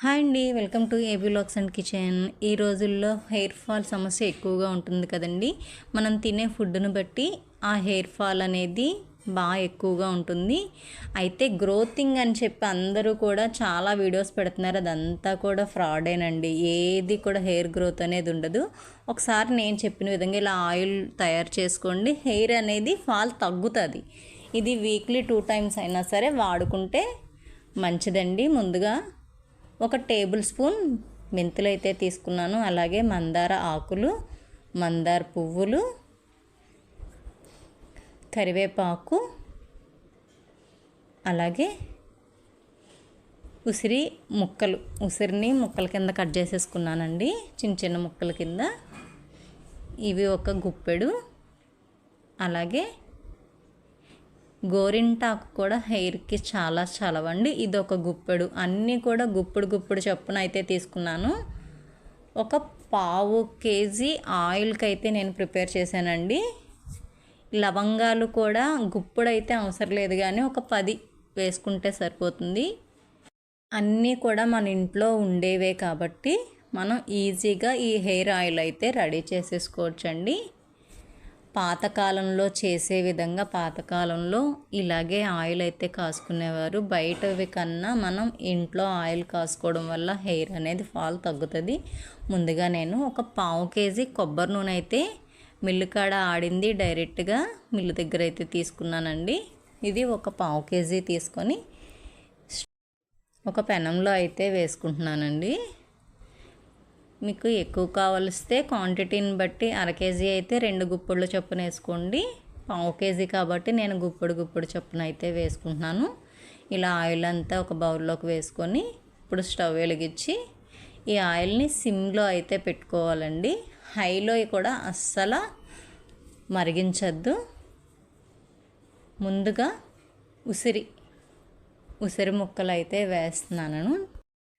Hi అండి. Welcome to AB locks and kitchen. ఈ రోజుల్లో హెయిర్ ఫాల్ సమస్య ఎక్కువగా ఉంటుంది కదండి. మనం తినే ఫుడ్ను బట్టి ఆ హెయిర్ ఫాల్ అనేది బాగా ఎక్కువగా ఉంటుంది. అయితే గ్రోతింగ్ అని చెప్పి అందరూ కూడా చాలా వీడియోస్ పెడుతున్నారు. అదంతా కూడా ఫ్రాడేనండి. ఏది కూడా హెయిర్ గ్రోత్ అనేది ఉండదు. ఒకసారి నేను చెప్పిన విధంగా ఇలా ఆయిల్ తయారు చేసుకోండి. హెయిర్ అనేది ఫాల్ తగ్గుతుంది. ఇది వీక్లీ టూ టైమ్స్ అయినా సరే వాడుకుంటే మంచిదండి. ముందుగా ఒక టేబుల్ స్పూన్ మెంతులు అయితే తీసుకున్నాను. అలాగే మందార ఆకులు మందార పువ్వులు కరివేపాకు అలాగే ఉసిరి ముక్కలు. ఉసిరిని ముక్కల కింద కట్ చేసేసుకున్నానండి. చిన్న చిన్న ముక్కల కింద. ఇవి ఒక గుప్పెడు. అలాగే గోరింటాకు కూడా హెయిర్కి చాలా చలవండి. ఇది ఒక గుప్పెడు. అన్నీ కూడా గుప్పుడు గుప్పుడు చొప్పున అయితే తీసుకున్నాను. ఒక పావు కేజీ ఆయిల్కి అయితే నేను ప్రిపేర్ చేశానండి. లవంగాలు కూడా గుప్పుడు అయితే అవసరం లేదు కానీ ఒక పది వేసుకుంటే సరిపోతుంది. అన్నీ కూడా మన ఇంట్లో ఉండేవే కాబట్టి మనం ఈజీగా ఈ హెయిర్ ఆయిల్ అయితే రెడీ చేసేసుకోవచ్చండి. పాతకాలంలో చేసే విధంగా పాతకాలంలో ఇలాగే ఆయిల్ అయితే కాసుకునేవారు. బయటవి కన్నా మనం ఇంట్లో ఆయిల్ కాసుకోవడం వల్ల హెయిర్ అనేది ఫాల్ తగ్గుతుంది. ముందుగా నేను ఒక పావు కేజీ కొబ్బరి నూనె అయితే మిల్లు కాడ ఆడింది డైరెక్ట్గా మిల్లు దగ్గర అయితే తీసుకున్నానండి. ఇది ఒక పావు కేజీ తీసుకొని ఒక పెనంలో అయితే వేసుకుంటున్నానండి. మీకు ఎక్కువ కావలిస్తే క్వాంటిటీని బట్టి అర కేజీ అయితే రెండు గుప్పళ్ళు చొప్పున వేసుకోండి. పావు కేజీ కాబట్టి నేను గుప్పుడు గుప్పుడు చొప్పున అయితే వేసుకుంటున్నాను. ఇలా ఆయిల్ అంతా ఒక బౌల్లోకి వేసుకొని ఇప్పుడు స్టవ్ వెలిగించి ఈ ఆయిల్ని సిమ్లో అయితే పెట్టుకోవాలండి. హైలో కూడా అస్సలు మరిగించద్దు. ముందుగా ఉసిరి ఉసిరి ముక్కలు అయితే వేస్తున్నాను.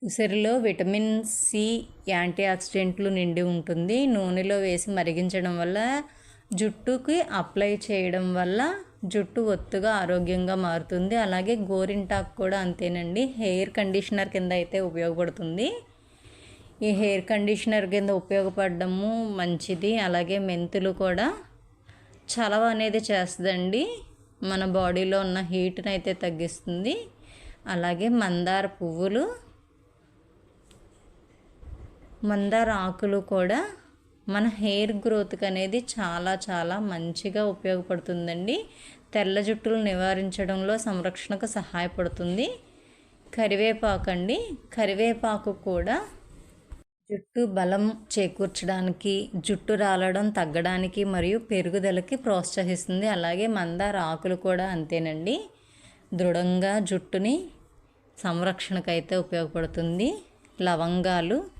ఉసిరిలో విటమిన్ సి యాంటీ ఆక్సిడెంట్లు నిండి ఉంటుంది. నూనెలో వేసి మరిగించడం వల్ల జుట్టుకి అప్లై చేయడం వల్ల జుట్టు ఒత్తుగా ఆరోగ్యంగా మారుతుంది. అలాగే గోరింటాకు కూడా అంతేనండి. హెయిర్ కండిషనర్ కింద అయితే ఉపయోగపడుతుంది. ఈ హెయిర్ కండిషనర్ కింద ఉపయోగపడడము మంచిది. అలాగే మెంతులు కూడా చలవ అనేది చేస్తుందండి. మన బాడీలో ఉన్న హీట్ని అయితే తగ్గిస్తుంది. అలాగే మందార పువ్వులు మందార ఆకులు కూడా మన హెయిర్ గ్రోత్కి అనేది చాలా చాలా మంచిగా ఉపయోగపడుతుందండి. తెల్ల జుట్టులు నివారించడంలో సంరక్షణకు సహాయపడుతుంది. కరివేపాకు అండి కరివేపాకు కూడా జుట్టు బలం చేకూర్చడానికి జుట్టు రాలడం తగ్గడానికి మరియు పెరుగుదలకి ప్రోత్సహిస్తుంది. అలాగే మందార ఆకులు కూడా అంతేనండి. దృఢంగా జుట్టుని సంరక్షణకైతే ఉపయోగపడుతుంది. లవంగాలు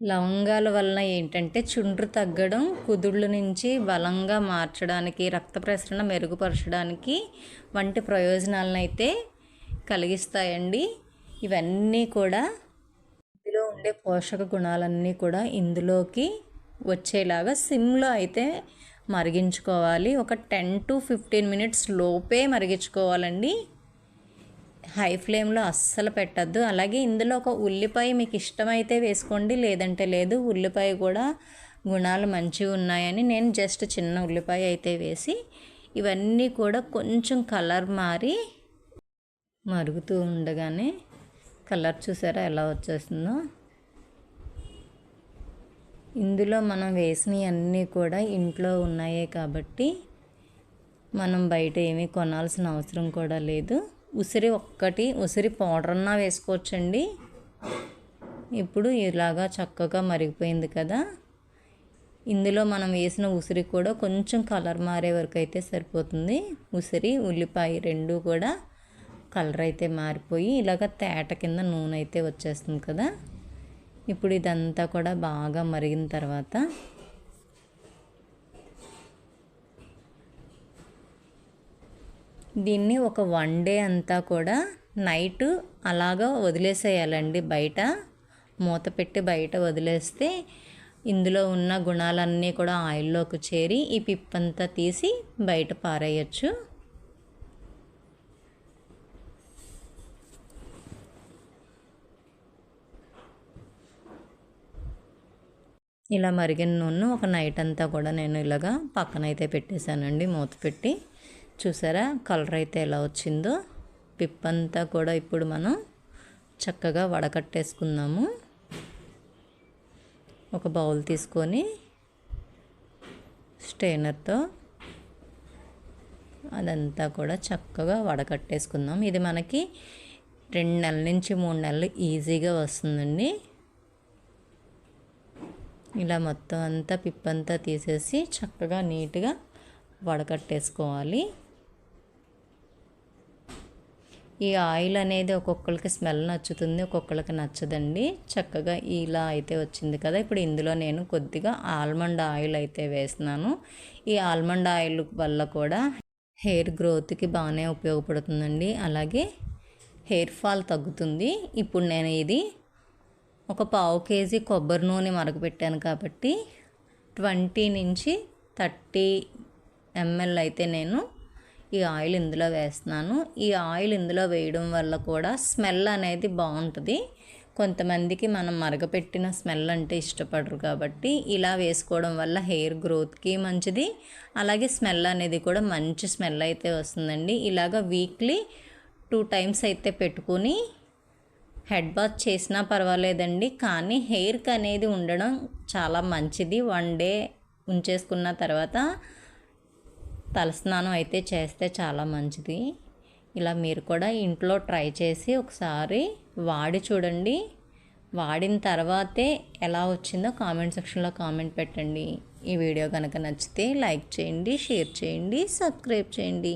లవంగాల వలన ఏంటంటే చుండ్రు తగ్గడం కుదుళ్ళ నుంచి బలంగా మార్చడానికి రక్త ప్రసరణ మెరుగుపరచడానికి వంటి ప్రయోజనాలను అయితే కలిగిస్తాయండి. ఇవన్నీ కూడా ఇందులో ఉండే పోషక గుణాలన్నీ కూడా ఇందులోకి వచ్చేలాగా సిమ్లో అయితే మరిగించుకోవాలి. ఒక టెన్ టు ఫిఫ్టీన్ మినిట్స్ లోపే మరిగించుకోవాలండి. హై ఫ్లేమ్లో అస్సలు పెట్టద్దు. అలాగే ఇందులో ఒక ఉల్లిపాయ మీకు ఇష్టమైతే వేసుకోండి లేదంటే లేదు. ఉల్లిపాయ కూడా గుణాలు మంచిగా ఉన్నాయని నేను జస్ట్ చిన్న ఉల్లిపాయ అయితే వేసి ఇవన్నీ కూడా కొంచెం కలర్ మారి మరుగుతూ ఉండగానే కలర్ చూసారా ఎలా వచ్చేస్తుందో? ఇందులో మనం వేసినవి అన్నీ కూడా ఇంట్లో ఉన్నాయే కాబట్టి మనం బయట ఏమీ కొనాల్సిన అవసరం కూడా లేదు. ఉసిరి ఒక్కటి ఉసిరి పౌడర్ వేసుకోవచ్చండి. ఇప్పుడు ఇలాగా చక్కగా మరిగిపోయింది కదా. ఇందులో మనం వేసిన ఉసిరి కూడా కొంచెం కలర్ మారే వరకు అయితే సరిపోతుంది. ఉసిరి ఉల్లిపాయ రెండు కూడా కలర్ అయితే మారిపోయి ఇలాగ తేట కింద నూనె అయితే వచ్చేస్తుంది కదా. ఇప్పుడు ఇదంతా కూడా బాగా మరిగిన తర్వాత దీన్ని ఒక వన్ డే అంతా కూడా నైట్ అలాగా వదిలేసేయాలండి బయట. మూత పెట్టి బయట వదిలేస్తే ఇందులో ఉన్న గుణాలన్నీ కూడా ఆయిల్లోకి చేరి ఈ పిప్పంతా తీసి బయట పారేయచ్చు. ఇలా మరిగిన నూనె ఒక నైట్ అంతా కూడా నేను ఇలాగా పక్కన అయితే పెట్టేశానండి మూత పెట్టి. చూసారా? కలర్ అయితే ఎలా వచ్చిందో? పిప్పంతా కూడా ఇప్పుడు మనం చక్కగా వడకట్టేసుకుందాము. ఒక బౌల్ తీసుకొని స్టెయినర్తో అదంతా కూడా చక్కగా వడకట్టేసుకుందాం. ఇది మనకి రెండు నెలల నుంచి మూడు నెలలు ఈజీగా వస్తుందండి. ఇలా మొత్తం అంతా పిప్పంతా తీసేసి చక్కగా నీట్గా వడకట్టేసుకోవాలి. ఈ ఆయిల్ అనేది ఒక్కొక్కరికి స్మెల్ నచ్చుతుంది ఒక్కొక్కరికి నచ్చదండి. చక్కగా ఇలా అయితే వచ్చింది కదా. ఇప్పుడు ఇందులో నేను కొద్దిగా ఆల్మండ్ ఆయిల్ అయితే వేస్తున్నాను. ఈ ఆల్మండ్ ఆయిల్ వల్ల కూడా హెయిర్ గ్రోత్కి బాగానే ఉపయోగపడుతుందండి. అలాగే హెయిర్ ఫాల్ తగ్గుతుంది. ఇప్పుడు నేను ఇది ఒక పావు కేజీ కొబ్బరి నూనె మరగపెట్టాను కాబట్టి ట్వంటీ నుంచి థర్టీ ఎంఎల్ అయితే నేను ఈ ఆయిల్ ఇందులో వేస్తున్నాను. ఈ ఆయిల్ ఇందులో వేయడం వల్ల కూడా స్మెల్ అనేది బాగుంటుంది. కొంతమందికి మనం మరగపెట్టిన స్మెల్ అంటే ఇష్టపడరు కాబట్టి ఇలా వేసుకోవడం వల్ల హెయిర్ గ్రోత్కి మంచిది. అలాగే స్మెల్ అనేది కూడా మంచి స్మెల్ అయితే వస్తుందండి. ఇలాగ వీక్లీ టూ టైమ్స్ అయితే పెట్టుకుని హెడ్ బాత్ చేసినా పర్వాలేదండి. కానీ హెయిర్కి అనేది ఉండడం చాలా మంచిది. వన్ డే ఉంచేసుకున్న తర్వాత తలస్నానం అయితే చేస్తే చాలా మంచిది. ఇలా మీరు కూడా ఇంట్లో ట్రై చేసి ఒకసారి వాడి చూడండి. వాడిన తర్వాతే ఎలా వచ్చిందో కామెంట్ సెక్షన్లో కామెంట్ పెట్టండి. ఈ వీడియో కనుక నచ్చితే లైక్ చేయండి షేర్ చేయండి సబ్స్క్రైబ్ చేయండి.